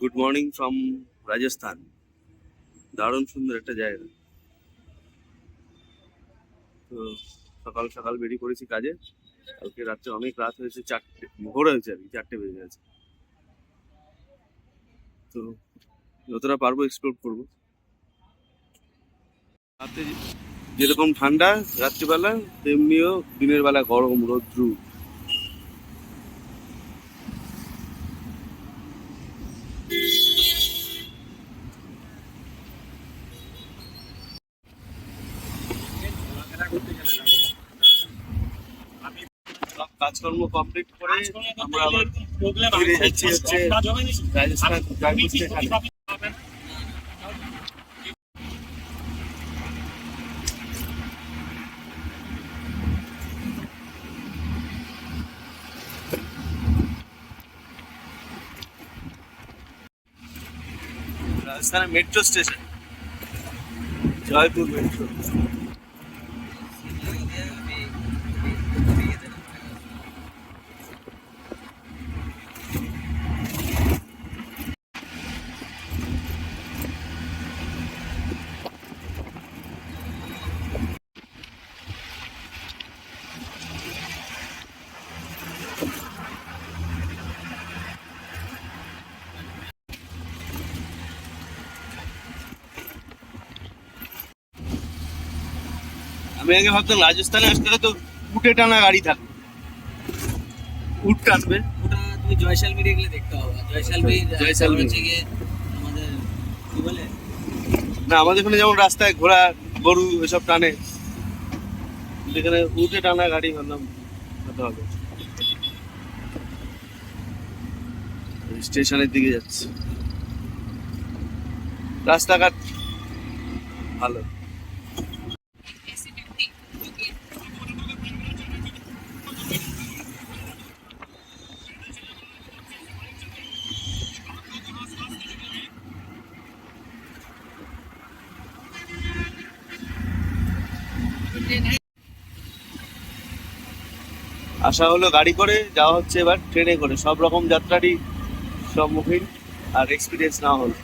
Good morning from Rajasthan দারুণ সুন্দর একটা জায়গা। তো সকাল সকাল বেরিয়ে পড়েছি কাজে। কালকে রাত্রে অনেক রাত হয়েছে, চারটে, ভোর হয়েছে আর কি, চারটে বেজে গেছে। তো যতটা পারব এক্সপ্লোর করব। রাতে যেরকম ঠান্ডা রাত্রিবেলা, তেমনিও দিনের বেলা গরম, রৌদ্রু। কাজকর্ম কমপ্লিট করে আমরা আবার ফিরে যাচ্ছি হচ্ছে রাজস্থান রাজস্থানের মেট্রো স্টেশন জয়পুর মেট্রো আমি আগে ভাবতাম রাজস্থানে আসতে হলে তো উঠে টানা গাড়ি থাকবে। উঠ টানবে ওটা তুমি জয়সালমিরি গেলে দেখতে হবে জয়সালমিরি জয়সালমের। হচ্ছে গিয়ে আমাদের কি বলে? না আমাদের এখানে যেমন রাস্তায় ঘোড়া গরু এসব টানে এখানে উঠে টানা গাড়ি ভাবলাম হতে হবে। স্টেশনের দিকে যাচ্ছে। রাস্তাঘাট ভালো। আসা হলো গাড়ি করে, যাওয়া হচ্ছে এবার ট্রেনে করে। সব রকম যাত্রারই সম্মুখীন আর এক্সপিরিয়েন্স না হলো।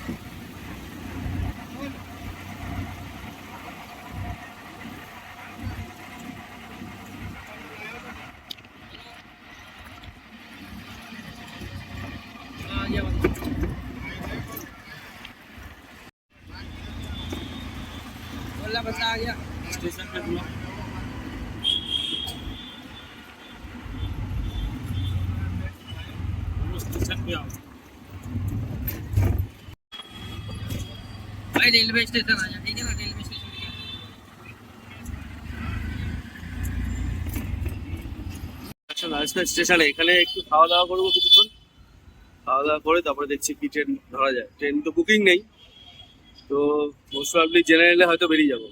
আচ্ছা রাজস্থান স্টেশনে, এখানে একটু খাওয়া দাওয়া করব কিছুক্ষণ। খাওয়া দাওয়া করে তারপরে দেখছি কি ট্রেন ধরা যায়। ট্রেন তো বুকিং নেই, তো মোস্ট প্রবলি জেনারেলে হয়তো বেরিয়ে যাব।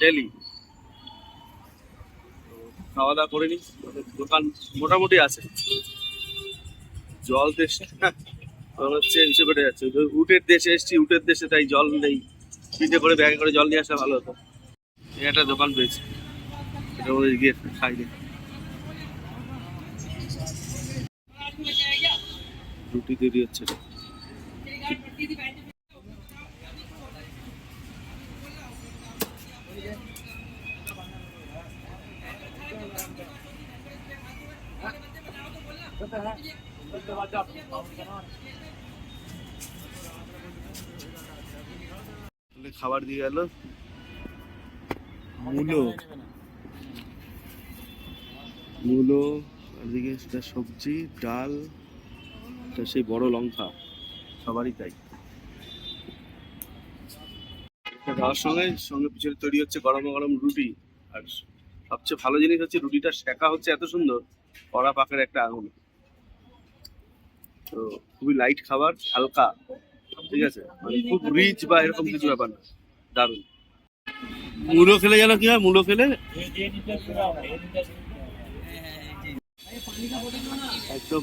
ডেলি খাওয়া দাওয়া করে নি দোকান মোটামুটি আছে। জল দেশ মনে হচ্ছে এসে বেড়ে যাচ্ছে। উটের দেশে এসছি, উটের দেশে তাই জল নেই। পিঠে করে, ব্যাগে করে জল নিয়ে আসা ভালো হতো। একটা দোকান পেয়েছি, এটা গিয়ে খাই দেখি। রুটি দেরি হচ্ছে খাবার দিয়ে গেল মূলো মূলো আর দিকে সেটা সবজি ডাল এটা সেই বড় লঙ্কা, সবারই তাই। খাওয়ার সঙ্গে সঙ্গে পিছনে তৈরি হচ্ছে গরম গরম রুটি। আর সবচেয়ে ভালো জিনিস হচ্ছে রুটিটা শেখা হচ্ছে এত সুন্দর, কড়া পাকের একটা আগুন। তো খুবই লাইট খাবার, হালকা, ঠিক আছে? মানে খুব রিচ বা এরকম কিছু ব্যাপার না, দারুণ। মূলো খেলে যেন কি হয়? মূলো খেলে একদম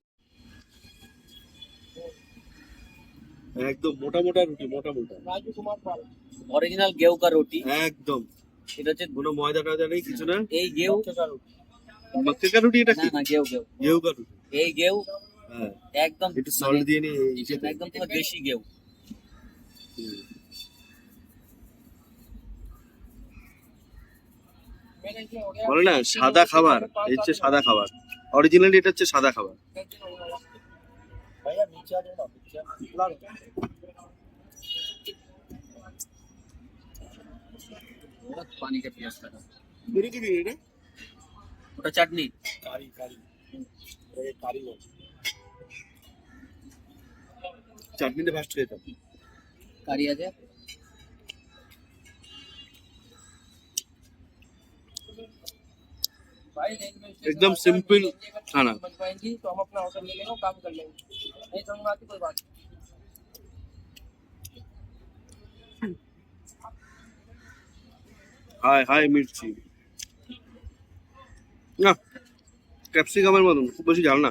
একদম মোটা মোটা রুটি মোটা মোটা। অরিজিনাল গেউ কা রুটি। একদম। এটা হচ্ছে কোনো ময়দা টয়দা নেই কিছু না? এই গেউ। মক্কে রুটি এটা কি? না গেউ গেউ। গেউ কা রুটি। এই গেউ হ্যাঁ। একদম একটু সল্ট দিয়ে মানে একদম তোমার দেশি গেউ। বলে না সাদা খাবার এই হচ্ছে সাদা খাবার। অরিজিনালি এটা হচ্ছে সাদা খাবার। পানি কা পিয়াজ কাটা মেরে কি দিন এটা ওটা চাটনি কারি কারি এই কারি চাটনিতে ফার্স্ট খেতাম কারি আছে एकदम सिंपल खाना तो हम अपना होटल ले लेंगे काम कर लेंगे नहीं समझ में आती कोई बात হাই হাই মির্চি না ক্যাপসিকামের মতন খুব বেশি ঝাল না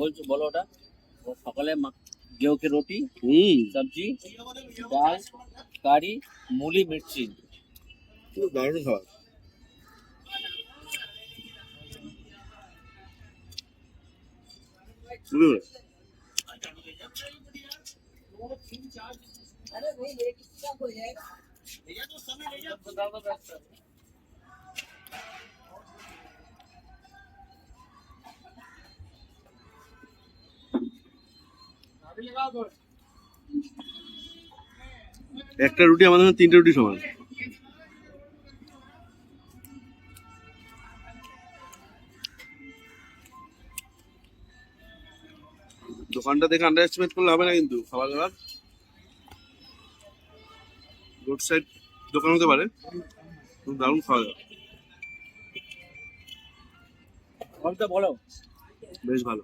বলছো বলো ওটা ও সকালে মা- गेहूं की रोटी হুম सब्जी दाल कड़ी मूली मिर्ची খুব দারুণ খাবার খুবই ভালো। একটা রুটি আমাদের তিনটে রুটি সমান। দোকানটা দেখে আন্ডার এস্টিমেট করলে হবে না কিন্তু খাবার দাবার। রোড সাইড দোকান হতে পারে দারুণ খাওয়া দাওয়া বলো। বেশ ভালো।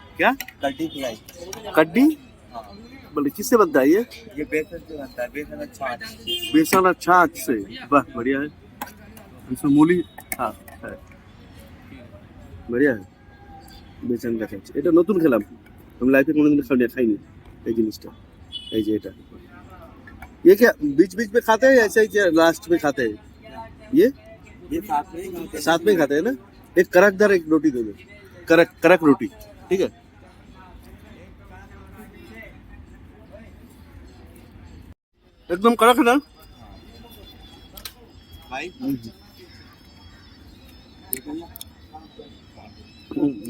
क्या कड़ी फ्राई कड्डी हाँ बोले किससे बनता है ये ये बेसन से बनता है बेसन का छाछ बेसन और छाछ से वाह बढ़िया है इसमें मूली हाँ है बढ़िया है বেসন গাছ আছে এটা নতুন খেলাম আমি লাইফে কোনোদিন খাইনি খাইনি এই জিনিসটা এই যে এটা ये क्या बीच बीच में खाते हैं या ऐसे ही क्या लास्ट में खाते हैं ये ये साथ में ही खाते हैं। साथ में खाते हैं ना एक कड़कदार एक रोटी दे दो कड़क कड़क रोटी ठीक है একদম কড়ক না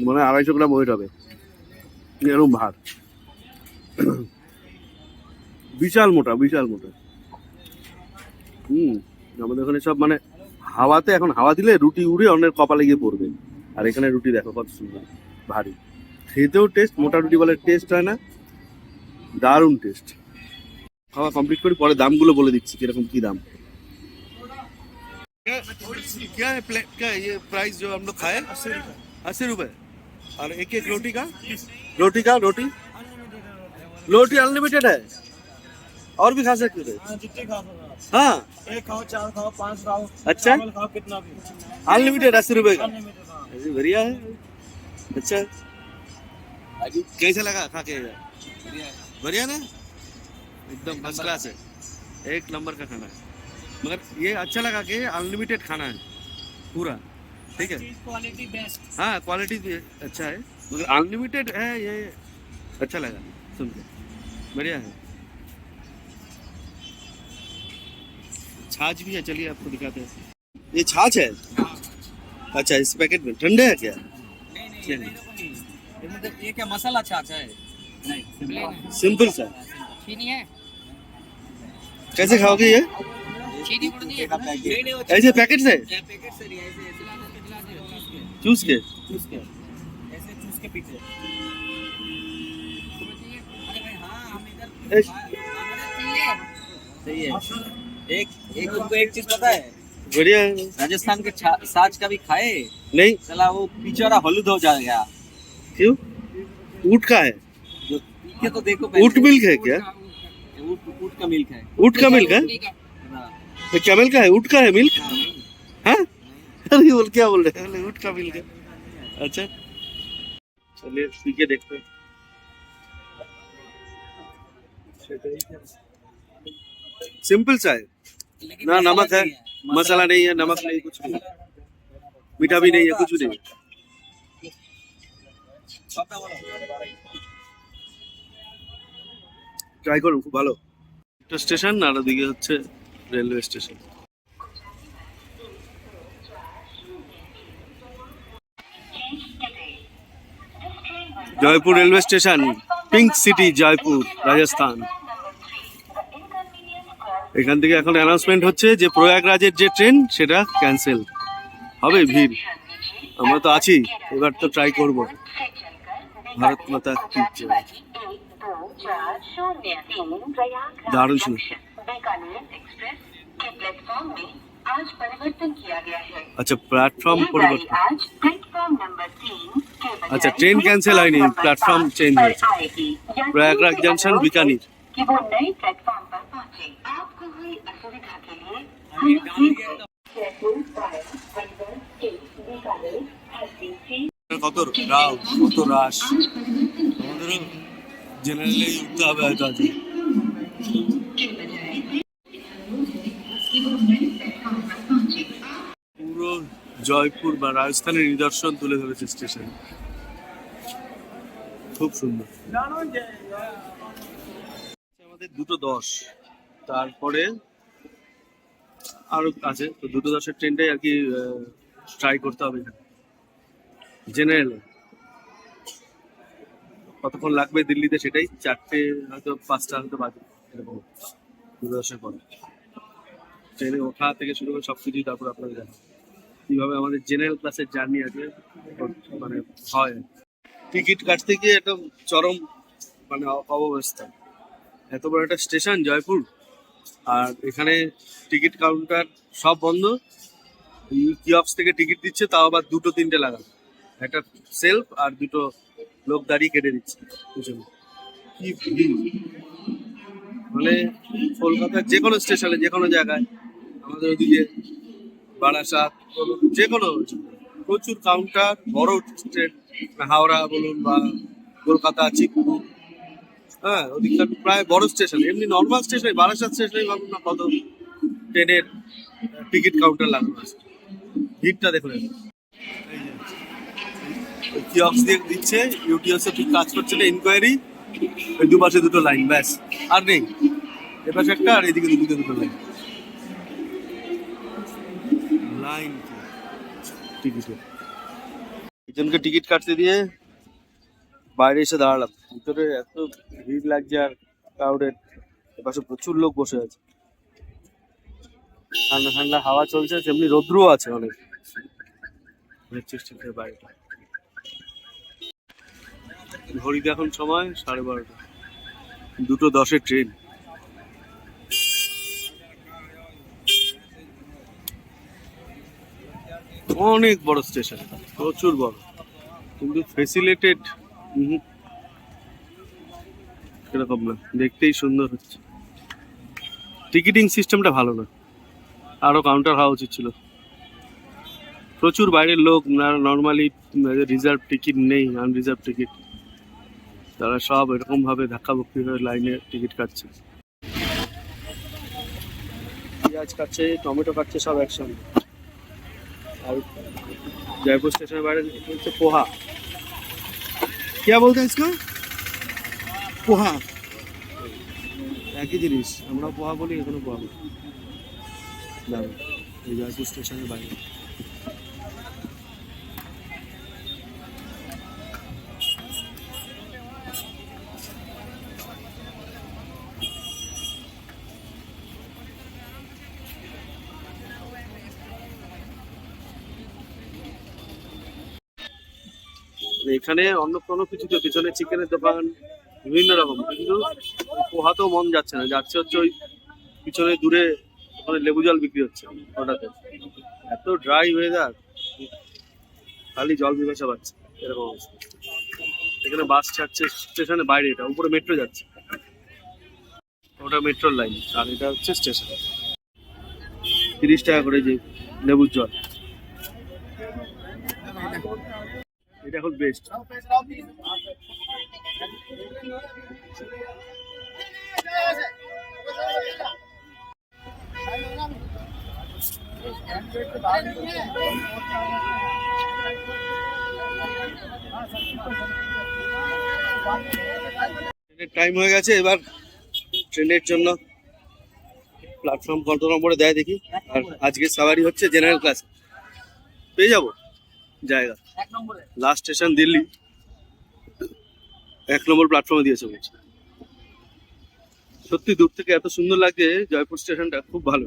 মনে হয় আড়াইশো গ্রাম ওয়েট হবে। এরম ভার বিশাল মোটা বিশাল মোটা। হুম আমাদের ওখানে সব মানে হাওয়াতে এখন হাওয়া দিলে রুটি উড়ে অন্যের কপালে গিয়ে পড়বে। আর এখানে রুটি দেখো কত সুন্দর ভারী। খেতেও টেস্ট মোটা রুটি বলে টেস্ট হয় না দারুণ টেস্ট খাওয়া কমপ্লিট করি পরে দামগুলো বলে দিচ্ছি কিরকম কি দাম क्या है प्ले, क्या है ये प्राइस जो हम लोग खाए अस्सी रुपए और एक एक रोटी का रोटी का रोटी रोटी अनलिमिटेड है और भी खा सकते थे हाँ एक खाओ चार खाओ पांच खाओ अच्छा खाओ कितना भी अनलिमिटेड अस्सी रुपए का ऐसे बढ़िया है अच्छा कैसा लगा खा के बढ़िया ना एकदम फ़र्स्ट क्लास है। एक नंबर का खाना है। मगर ये अच्छा लगा कि अनलिमिटेड खाना है पूरा। ठीक है? क्वालिटी बेस्ट हाँ क्वालिटी भी अच्छा है मगर अनलिमिटेड है ये अच्छा लगा। सुन के। बढ़िया है। छाछ भी है चलिए आपको दिखाते हैं। ये छाछ है? अच्छा इस पैकेट में। ठंडे है क्या? नहीं नहीं ये नहीं ये मतलब क्या मसाला छाछ है? नहीं सिंपल सा। चीनी है? कैसे खाओगे ये? ऐसे पैकेट से चूस के। सही है। हाँ, एक एक एक चीज़ पता है? बढ़िया। राजस्थान के साज का भी खाए? नहीं। चला वो पीछे हलूद हो जाएगा। क्यों? ऊट का है। जो तो देखो ऊट मिल्क है क्या? ऊट का मिल्क है। ऊट का मिल्क है? तो कैमल का है? ऊट का है मिल्क अरे बोल क्या बोल रहे हैं? ऊट का मिल्क है। अच्छा। चलिए पी के देखते हैं। सिंपल चाय। ना नमक है। मसाला नहीं है नमक नहीं कुछ नहीं। मीठा भी नहीं है कुछ भी नहीं ট্রাই করুন, খুব ভালো। স্টেশন আর ওদিকে হচ্ছে railway station Jaipur railway station pink city Jaipur, Rajasthan. এখান থেকে এখন অ্যানাউন্সমেন্ট হচ্ছে যে প্রয়াগরাজের যে ট্রেন সেটা ক্যান্সেল হবে ভিড়। আমরা তো আছি, এবার তো ট্রাই করব। ভারত মাতা কি दारू के प्लेटफॉर्म में आज परिवर्तन किया गया है अच्छा प्लेटफॉर्म परिवर्तन आज प्लेटफॉर्म नंबर तीन আচ্ছা ট্রেন ক্যান্সেল হয়নি প্ল্যাটফর্ম চেঞ্জ হয়েছে প্রয়াগরাজ জংশন বিকানির কত রাও কত রাশ জেনারেলে উঠতে হবে হয়তো আজকে। পুরো জয়পুর বা রাজস্থানের নিদর্শন তুলে ধরেছে স্টেশন। খুব সুন্দর। আমাদের দুটো দশ। তারপরে আরও আছে। তো দুটো দশের ট্রেনটাই আর কি ট্রাই করতে হবে জেনারেল কতক্ষণ লাগবে দিল্লিতে সেটাই চারটে হয়তো পাঁচটা হয়তো বাজে দশের পরে ট্রেনে ওঠা থেকে শুরু করে সব কিছুই তারপর আপনাদের দেখা কীভাবে আমাদের জেনারেল ক্লাসের জার্নি আছে মানে হয়। টিকিট কাটতে গিয়ে একদম চরম মানে অ- অব্যবস্থা। এত বড় একটা স্টেশন, জয়পুর। আর এখানে টিকিট কাউন্টার সব বন্ধ। কিয়ক্স থেকে টিকিট দিচ্ছে, তাও আবার দুটো, তিনটে লাগানো। একটা সেলফ আর দুটো লোক দাঁড়িয়ে কেটে দিচ্ছে। পিছনে কি ভিড়? মানে কলকাতার যে কোনো স্টেশনে যে কোনো জায়গায় আমাদের ওদিকে বারাসাত যে কোনো প্রচুর কাউন্টার বড় স্টেট হাওড়া বলুন বা কলকাতা চিকপুর হ্যাঁ ওদিককার প্রায় বড় স্টেশন এমনি নর্মাল স্টেশনে বারাসাত স্টেশনে ভাবুন না কত ট্রেনের টিকিট কাউন্টার লাগানো আছে। ভিড়টা দেখুন এই যে, কিয়ক্স দিয়ে দিচ্ছে ইউটিএস ঠিক কাজ করছে না ইনকোয়ারি ওই দুপাশে দুটো লাইন ব্যাস, আর নেই। এপাশে একটা আর এদিকে দুদিকে দুটো লাইন লাইন টিকিটে একজনকে টিকিট কাটতে দিয়ে বাইরে এসে দাঁড়ালাম। ভিতরে এত ভিড় লাগছে আর ক্রাউডেড এপাশে প্রচুর লোক বসে আছে। ঠান্ডা ঠান্ডা হাওয়া চলছে, তেমনি রৌদ্রও আছে অনেক। বাইরেটা। ঘড়িতে এখন সময় সাড়ে বারোটা। দুটো দশের ট্রেন। অনেক বড় স্টেশন। প্রচুর বড়। কিন্তু ফেসিলেটেড এরকম না। দেখতেই সুন্দর হচ্ছে। টিকিটিং সিস্টেমটা ভালো না। আরও কাউন্টার হওয়া উচিত ছিল। প্রচুর বাইরের লোক নর্মালি রিজার্ভ টিকিট নেই আনরিজার্ভ টিকিট তারা সব এরকম ভাবে ধাক্কাবুক্কি হয়ে লাইনে টিকিট কাটছে পেঁয়াজ কাটছে টমেটো কাটছে সব একসঙ্গে আর জয়পুর স্টেশনের বাইরে হচ্ছে পোহা क्या बोलते हैं इसका পোহা একই জিনিস আমরা পোহা বলি এখানে পোহা বলি দারুণ এই জয়পুর স্টেশনের বাইরে এখানে অন্য কোনো কিছু তো পিছনে চিকেনের দোকান, বিভিন্ন রকম। কিন্তু পোহাতেও মন যাচ্ছে না। যাচ্ছে হচ্ছে ওই পিছনে দূরে ওখানে লেবু জল বিক্রি হচ্ছে ওটাতে এত ড্রাই ওয়েদার খালি জল বিভাসা পাচ্ছে। এরকম অবস্থা। এখানে বাস ছাড়ছে স্টেশনের বাইরে এটা। উপরে মেট্রো যাচ্ছে। ওটা মেট্রোর লাইন আর এটা হচ্ছে স্টেশন তিরিশ টাকা করে যে লেবুর জল। এটা এখন বেস্ট টাইম হয়ে গেছে, এবার ট্রেনের জন্য প্ল্যাটফর্ম কত নম্বরে দেয় দেখি। আর আজকে সাওয়ারি হচ্ছে জেনারেল ক্লাস পেয়ে যাব? জায়গা। Last station Delhi. এক নম্বর প্ল্যাটফর্মে দিয়েছে বলছে সত্যি দূর থেকে এত সুন্দর লাগে জয়পুর স্টেশনটা খুব ভালো।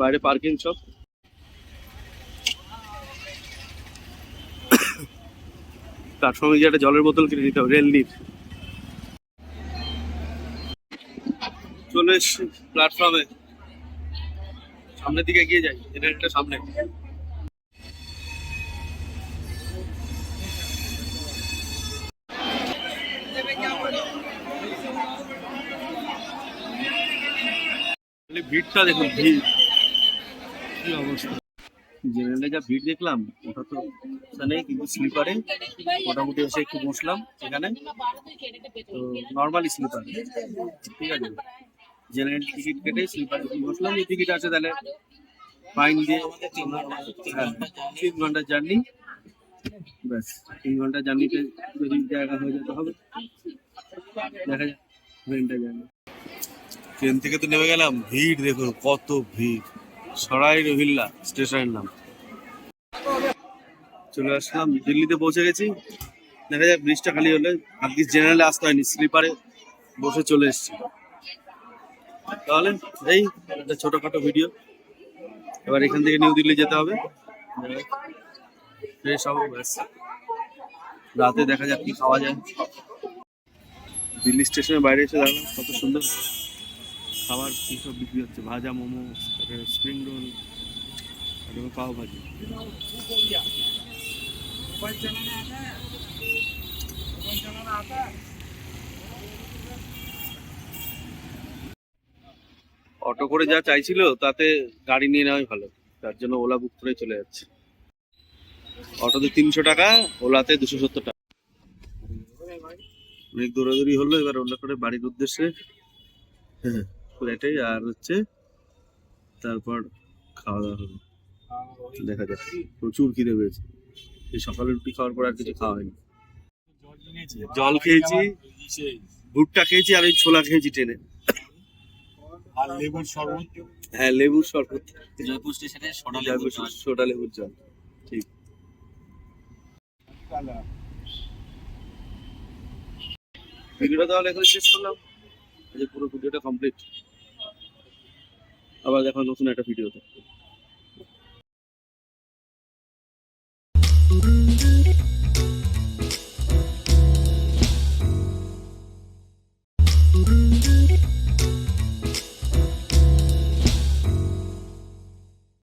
বাইরে পার্কিং সব। প্ল্যাটফর্মে গিয়ে একটা জলের বোতল কিনে নিতে হবে রেলনির চলে এসছি প্ল্যাটফর্মে। সামনের দিকে এগিয়ে যাই এটা সামনে। ভিড়টা দেখুন, ভিড়। কি অবস্থা? জেনারেলে যা ভিড় দেখলাম, ওটা তো নেই, কিন্তু স্লিপারে মোটামুটি এসে একটু বসলাম এখানে। তো নর্মালি স্লিপার, ঠিক আছে? জেনারেল টিকিট কেটে স্লিপার বসলাম, যে টিকিট আছে তাহলে ফাইন দিয়ে হ্যাঁ তিন ঘণ্টার জার্নি। ব্যাস, তিন ঘণ্টার জার্নিতে যদি জায়গা হয়ে যেতে হবে দেখা যাক ট্রেনটা জার্নি ট্রেন থেকে তো নেমে গেলাম। ভিড় দেখুন, কত ভিড়। সরাই রহিল্লা স্টেশনের নাম। চলে আসলাম, দিল্লিতে পৌঁছে গেছি। দেখা যাক, ব্রিজটা খালি হলে। ভাগ্যিস জেনারেলে আসতে হয়নি, স্লিপারে বসে চলে এসেছি। তাহলে এই একটা ছোটখাটো ভিডিও। এবার এখান থেকে নিউ দিল্লি যেতে হবে। ফ্রেশ রাতে দেখা যাক কি খাওয়া যায়। দিল্লি স্টেশনের বাইরে এসে দেখলাম কত সুন্দর। খাবার কি সব বিক্রি হচ্ছে, ভাজা মোমো স্প্রিং রোল পাও ভাজি। অটো করে যা চাইছিল, তাতে গাড়ি নিয়ে নেওয়াই ভালো। তার জন্য ওলা বুক করে চলে যাচ্ছে। অটোতে তিনশো টাকা, ওলাতে দুশো সত্তর টাকা। অনেক দৌড়াদৌড়ি হলো, এবার ওলা করে বাড়ির উদ্দেশ্যে। হ্যাঁ। এটাই আর হচ্ছে তারপর খাওয়া দাওয়া হবে। দেখা যাক প্রচুর খিদে পেয়েছে। এই সকালে রুটি খাওয়ার পর আর কিছু খাওয়া হয়নি। জল খেয়েছি ভুট্টা খেয়েছি আর ওই ছোলা খেয়েছি ট্রেনে। আর লেবুর শরবত? হ্যাঁ লেবুর শরবত। জয়পুর স্টেশনে সোনা জয়পুর সোডা লেবুর জল ঠিক। ভিডিওটা তাহলে এখানে শেষ করলাম। এই পুরো ভিডিওটা কমপ্লিট আবার দেখা নতুন একটা ভিডিওতে।